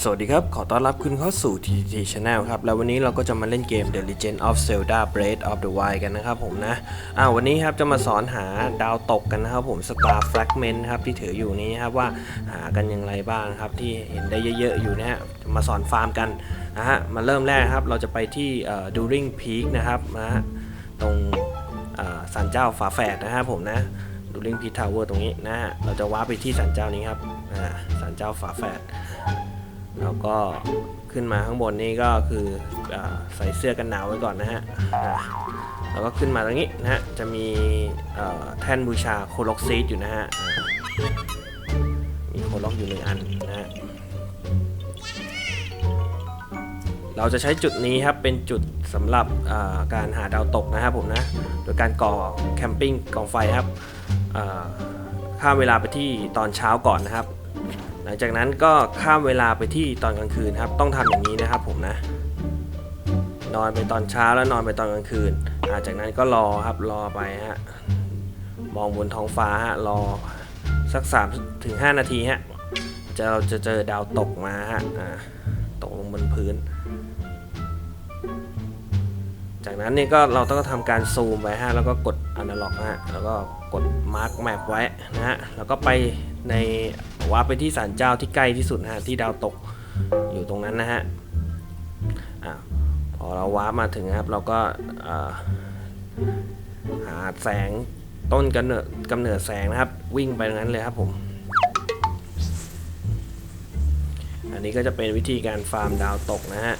สวัสดีครับ ขอต้อนรับคุณเข้าสู่ TTT Channel ครับ แล้ววันนี้เราก็จะมาเล่นเกม The Legend of Zelda Breath of the Wild กันนะครับผมนะ อ่าวันนี้ครับจะมาสอนหาดาวตกกันนะครับผม Star Fragment ครับที่ถืออยู่นี้ครับว่าหากันอย่างไรบ้างครับที่เห็นได้เยอะๆอยู่นะฮะ มาสอนฟาร์มกันนะฮะ มาเริ่มแรกครับเราจะไปที่ During Peak นะครับนะฮะตรงเอ่อศาลเจ้าฝาแฝดนะครับผมนะ During Peak Tower ตรงนี้นะฮะ เราจะว้าไปที่ศาลเจ้านี้ครับ อ่าศาลเจ้าฝาแฝด แล้วก็ขึ้นมาข้างบนนี่ก็คืออใส่เสื้อกันหนาวไว้ก่อนนะฮะอ่าแล้วก็ขึ้นมาตรงนี้นะฮะจะมีแท่นบูชาโคล็อกซีดอยู่นะฮะมีโคล็อกอยู่หนึ่งอันนะฮะเราจะใช้จุดนี้ครับเป็นจุดสำหรับการหาดาวตกนะครับผมนะโดยการก่อแคมปิ้งกองไฟครับข้ามเวลาไปที่ตอนเช้าก่อนนะครับ หลังจากนั้นก็ข้ามเวลาไปที่ตอนกลางคืนครับ ต้องทำอย่างนี้นะครับผมนะ นอนไปตอนเช้าแล้วนอนไปตอนกลางคืนอ่าจากนั้นก็รอครับรอไปฮะมองบนท้องฟ้าฮะรอสัก3ถึง5นาทีฮะจะเราจะเจอดาวตกมาฮะตกลงบนพื้น จากนั้นนี่ก็เราต้องทำการซูมไปฮะแล้วก็กดอนาล็อกฮะแล้วก็กดมาร์กแมปไว้นะฮะแล้วก็ไปใน วาไปที่ศาลเจ้าที่ใกล้ที่สุดนะฮะที่ดาวตกอยู่ตรงนั้นนะฮะอะพอเราว้ามาถึงครับเราก็หาแสงต้นกำเนิดกำเนิดแสงนะครับ วิ่งไปตรงนั้นเลยครับผม อันนี้ก็จะเป็นวิธีการฟาร์มดาวตกนะฮะ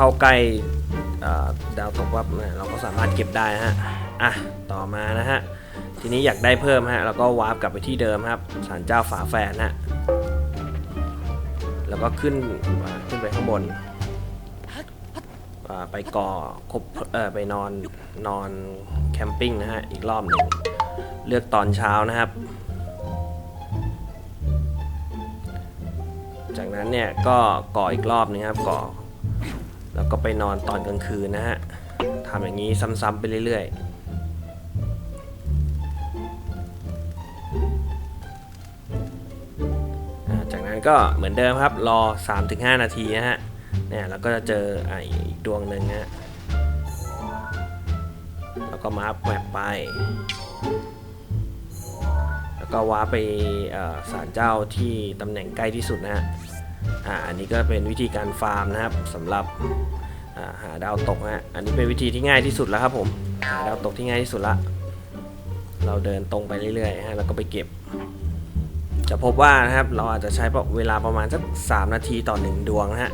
เข้าใกล้ดาวตกวับเนี่ยเราก็สามารถเก็บได้ฮะอะต่อมานะฮะทีนี้อยากได้เพิ่มฮะแล้วก็วาร์ปกลับไปที่เดิมครับศาลเจ้าฝาแฝดนะฮะแล้วก็ขึ้นขึ้นไปข้างบนไปก่อคบเออไปนอนนอนแคมปิ้งนะฮะอีกรอบหนึ่งเลือกตอนเช้านะครับ จากนั้นเนี่ยก็ก่ออีกรอบนึงครับก่อ แล้วก็ไปนอนตอนกลางคืนนะฮะทำอย่างนี้ซ้ำๆไปเรื่อยๆจากนั้นก็เหมือนเดิมครับรอ 3-5 นาทีนะฮะเนี่ยแล้วก็จะเจออีกดวงหนึ่งนะฮะแล้วก็มาร์คแมปไป แล้วก็ว้าไปเอ่อศาลเจ้าที่ตำแหน่งใกล้ที่สุดนะฮะ อ่าอันนี้ก็เป็นวิธีการฟาร์มนะครับสำหรับาหาดาวตกนะฮะอันนี้เป็นวิธีที่ง่ายที่สุดแล้วครับผมหาดาวตกที่ง่ายที่สุดละ เราเดินตรงไปเรื่อยๆฮะแล้วก็ไปเก็บ จะพบว่านะครับเราอาจจะใช้เวลาประมาณสัก3นาทีต่อหนึ่งดวงนะฮะ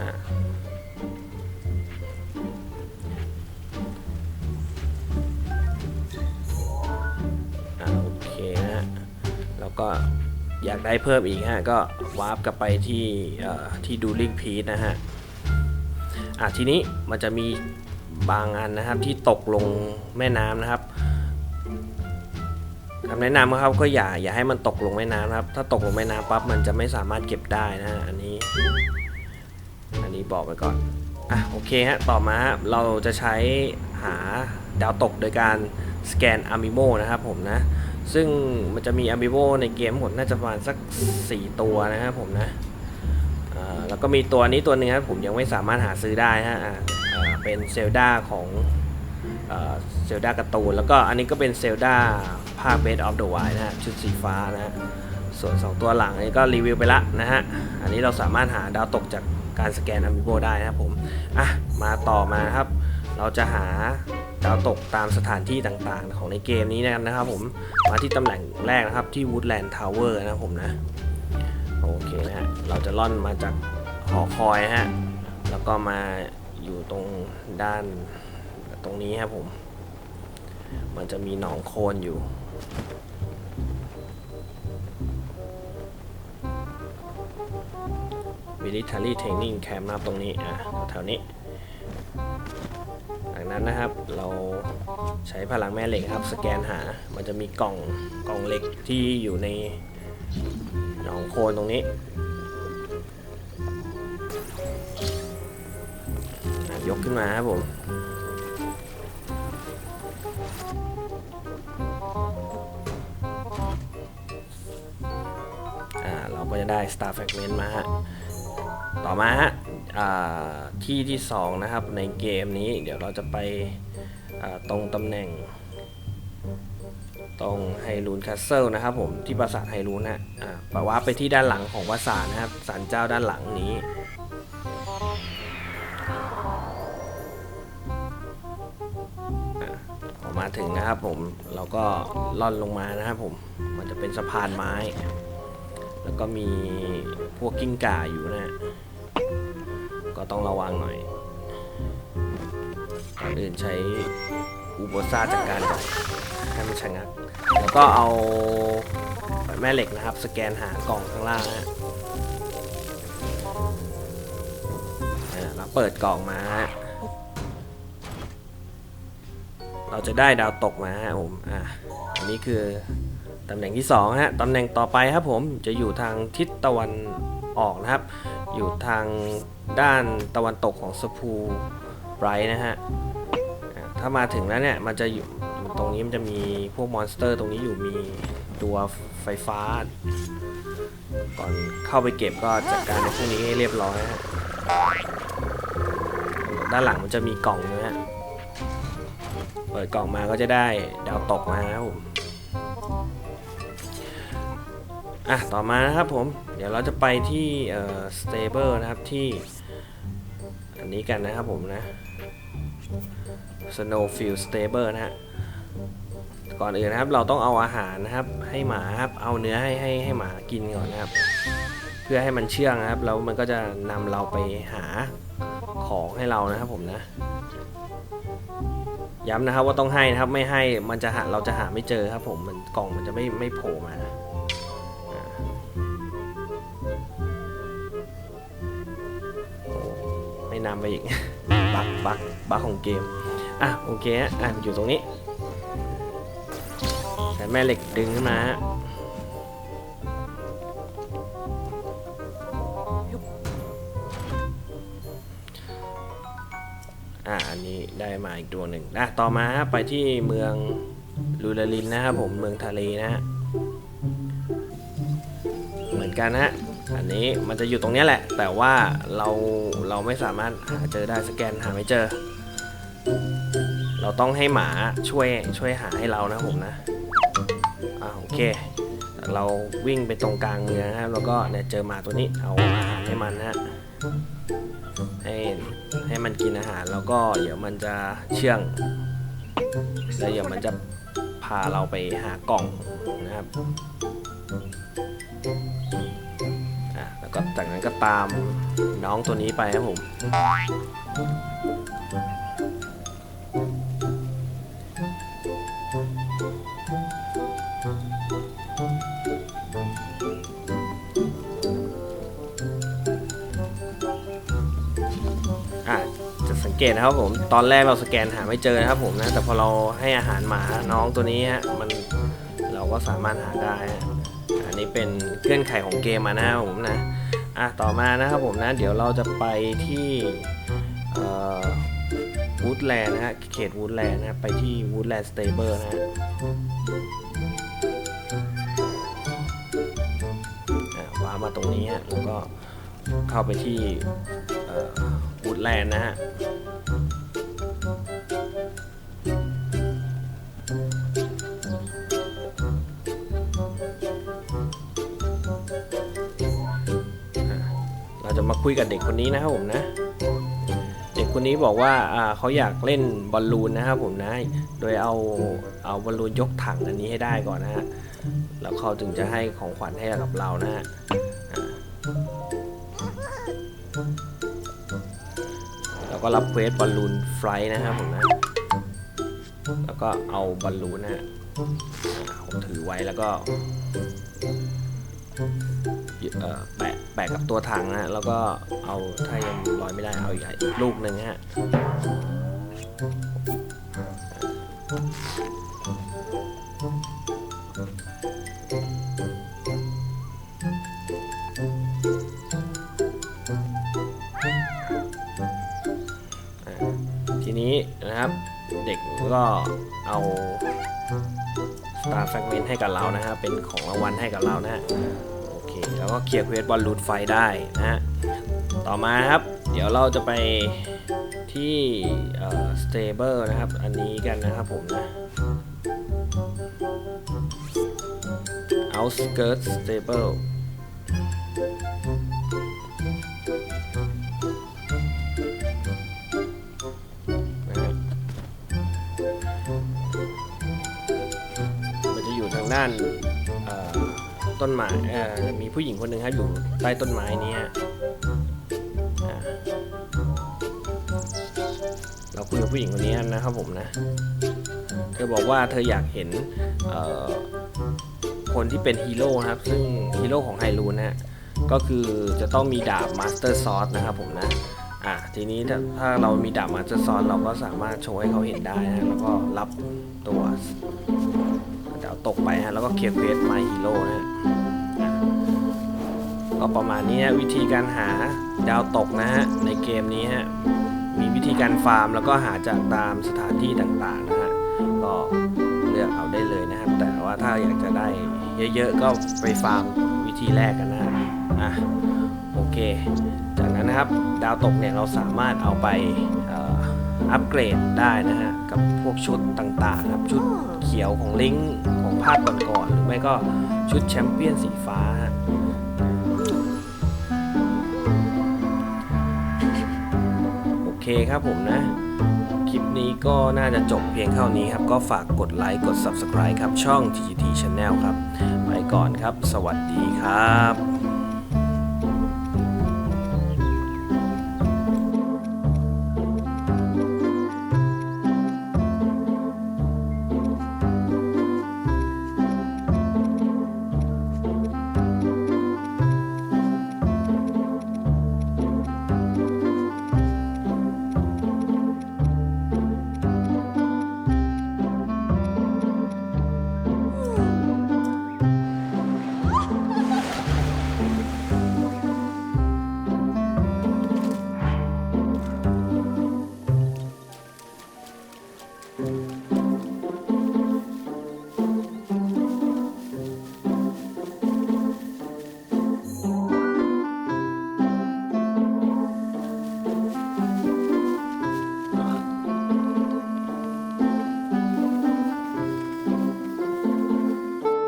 อ่าโอเคนะฮะแล้วก็ อยากได้เพิ่มอีกฮะก็วาร์ปกลับไปที่ที่ดูลิงพีทนะฮะอะทีนี้มันจะมีบางอันนะครับที่ตกลงแม่น้ำนะครับคำแนะนำนะครับก็อย่าอย่าให้มันตกลงแม่น้ำนะครับ ถ้าตกลงแม่น้ำปั๊บมันจะไม่สามารถเก็บได้นะอันนี้ อันนี้บอกไปก่อนอะโอเคฮะต่อมาเราจะใช้หาดาวตกโดยการสแกนอะมิโมนะครับผมนะ ซึ่งมันจะมีอะมิโมในเกมหมดน่าจะประมาณสัก 4 ตัวนะครับผมนะแล้วก็มีตัวนี้ตัวหนึงครับผมยังไม่สามารถหาซื้อได้ฮะเป็นเซลดาของเซลดาการ์ตูนแล้วก็อันนี้ก็เป็นเซลดาภาคเบสออฟเดอะไวนะฮะชุดสีฟ้านะฮะส่วน 2 ตัวหลังอันนี้ก็รีวิวไปละนะฮะ อันนี้เราสามารถหาดาวตกจากการสแกนอะมิโบได้นะครับผม อะ มาต่อมาครับ เราจะหา ดาวตกตามสถานที่ต่างๆ ของในเกมนี้นะครับนะครับผม มาที่ตำแหน่งแรกนะครับที่ Woodland Tower นะครับผมนะ โอเคนะฮะ เราจะล่อนมาจากหอคอยฮะ แล้วก็มาอยู่ตรงด้านตรงนี้ครับผม มันจะมีหนองโคลนอยู่ military training camp นะครับตรงนี้ อะ แถวๆนี้ นั้นนะครับ เราใช้พลังแม่เหล็กครับ สแกนหา มันจะมีกล่องกล่องเหล็กที่อยู่ในหนองโคลนตรงนี้ยกขึ้นมาครับผมอ่าเราก็จะได้ Star Fragment มาฮะ ต่อมาฮะ ที่ที่ 2 นะครับในเกมนี้เดี๋ยวเราจะไปตรงตำแหน่ง ตรงไฮรูนแคสเซิลนะครับผมที่ปราสาทไฮรูนนะแปลว่าไปที่ด้านหลังของปราสาทนะครับศาลเจ้าด้านหลังนี้พอมาถึงนะครับผมเราก็ล่อนลงมานะครับผมมันจะเป็นสะพานไม้ แล้วก็มีพวกกิ้งก่าอยู่นะฮะ ก็ต้องระวังหน่อยก่อนอื่นใช้อุโบซาจัดการก่อนให้มันชะงัก แล้วก็เอาแม่เหล็กนะครับ สแกนหากล่องข้างล่างนะฮะอ่าแล้วเปิดกล่องมาฮะเราจะได้ดาวตกมาฮะผม อ่าอันนี้คือตำแหน่งที่2ฮะ ตำแหน่งต่อไปครับผม จะอยู่ทางทิศตะวัน ออกนะครับ อยู่ทางด้านตะวันตกของสพูไบรท์นะฮะถ้ามาถึงแล้วเนี่ยมันจะอยู่ตรงนี้มันจะมีพวกมอนสเตอร์ตรงนี้อยู่มีตัวไฟฟ้า ก่อนเข้าไปเก็บก็จัดการในพวกนี้ให้เรียบร้อยฮะด้านหลังมันจะมีกล่องนะฮะ เปิดกล่องมาก็จะได้ดาวตกมาครับผม อะต่อมานะครับผม เดี๋ยวเราจะไปที่เอ่อ stable นะครับที่ อันนี้กันนะครับผมนะ snowfield stable นะฮะก่อนอื่นนะครับ เราต้องเอาอาหารนะครับ ให้หมาครับเอาเนื้อให้ให้ให้หมากินก่อนนะครับ เพื่อให้มันเชื่องนะครับแล้วมันก็จะนำเราไปหาของให้เรานะครับผมนะ ย้ำนะครับว่าต้องให้นะครับไม่ให้มันจะหาเราจะหาไม่เจอครับผมมันกล่องมันจะไม่ไม่โผล่มาอ่า นำไปอีก บักบักบักของเกม อะโอเคฮะอะอยู่ตรงนี้ ใช้แม่เหล็กดึงขึ้นมาฮะอะอันนี้ได้มาอีกตัวหนึ่งอะต่อมาไปที่เมืองลูลาลินนะครับผมเมืองทะเลนะฮะเหมือนกันฮะ อันนี้มันจะอยู่ตรงนี้แหละ แต่ว่าเราเราไม่สามารถหาเจอได้สแกนหาไม่เจอ เราต้องให้หมาช่วยช่วยหาให้เรานะผมนะอ่าโอเค เราวิ่งไปตรงกลางเมืองนะครับแล้วก็เนี่ยเจอหมาตัวนี้เอาอาหารให้มันนะให้ให้มันกินอาหารแล้วก็เดี๋ยวมันจะเชื่องแล้วเดี๋ยวมันจะพาเราไปหากล่องนะครับ แล้วก็จากนั้นก็ตามน้องตัวนี้ไปครับผม อะจะสังเกตนะครับผม ตอนแรกเราสแกนหาไม่เจอนะครับผมนะ แต่พอเราให้อาหารหมาน้องตัวนี้ฮะ มันเราก็สามารถหาได้อันนี้เป็นเงื่อนไขของเกมมานะครับผมนะ อะต่อมานะครับผมนะเดี๋ยวเราจะไปที่วูดแลนด์นะฮะเขตวูดแลนด์นะไปที่วูดแลนด์สเตเบิลนะฮะอะวางมาตรงนี้ฮะแล้วก็เข้าไปที่วูดแลนด์นะฮะ คุยกับเด็กคนนี้นะครับผมนะ เด็กคนนี้บอกว่าเขาอยากเล่นบอลลูนนะครับผมนะ โดยเอาเอาบอลลูนยกถังอันนี้ให้ได้ก่อนนะฮะ แล้วเขาถึงจะให้ของขวัญให้กับเรานะฮะแล้วก็รับเควสบอลลูนไฟนะครับผมนะ แล้วก็เอาบอลลูนนะฮะผมถือไว้แล้วก็ เอ่อแปะแปะกับตัวถังนะฮะแล้วก็เอาถ้ายังลอยไม่ได้เอาอีกอีกลูกหนึ่งฮะทีนี้นะครับเด็กก็เอา Star Fragment ให้กับเรานะฮะเป็นของรางวัลให้กับเรานะฮะ แล้วก็เคลียร์เควสบอลลูนไฟได้นะฮะ ต่อมาครับ เดี๋ยวเราจะไปที่สเอ่อ stable นะครับ อันนี้กันนะครับผมนะ outskirt stable นะฮะมันจะอยู่ทางด้านเอ่อ ต้นไม้มีผู้หญิงคนหนึ่งครับอยู่ใต้ต้นไม้นี้ฮะเราคุยกับผู้หญิงคนนี้นะครับผมนะ เธอบอกว่าเธออยากเห็นคนที่เป็นฮีโร่ครับ ซึ่งฮีโร่ของไฮรูนนะฮะก็คือจะต้องมีดาบมาสเตอร์ซอสนะครับผมนะอะทีนี้ถ้าถ้าเรามีดาบมาสเตอร์ซอสเราก็สามารถโชว์ให้เขาเห็นได้นะแล้วก็รับตัวดาวตกไปฮะแล้วก็เคลียร์เควสไมฮีโร่นะ ก็ประมาณนี้ฮะวิธีการหาดาวตกนะฮะในเกมนี้ฮะมีวิธีการฟาร์มแล้วก็หาจากตามสถานที่ต่างๆนะฮะก็เลือกเอาได้เลยนะครับ แต่ว่าถ้าอยากจะได้เยอะๆก็ไปฟาร์มวิธีแรกกันนะฮะอะโอเค จากนั้นนะครับดาวตกเนี่ยเราสามารถเอาไปอัปเกรดได้นะฮะกับพวกชุดต่างๆครับชุดเขียวของลิงก์ของภาคก่อนๆหรือไม่ก็ชุดแชมเปี้ยนสีฟ้า ครับผมนะ คลิปนี้ก็น่าจะจบเพียงเท่านี้ครับ ก็ฝากกดไลค์กด Subscribe ครับ ช่อง TGT Channel ครับ ไปก่อนครับ สวัสดีครับ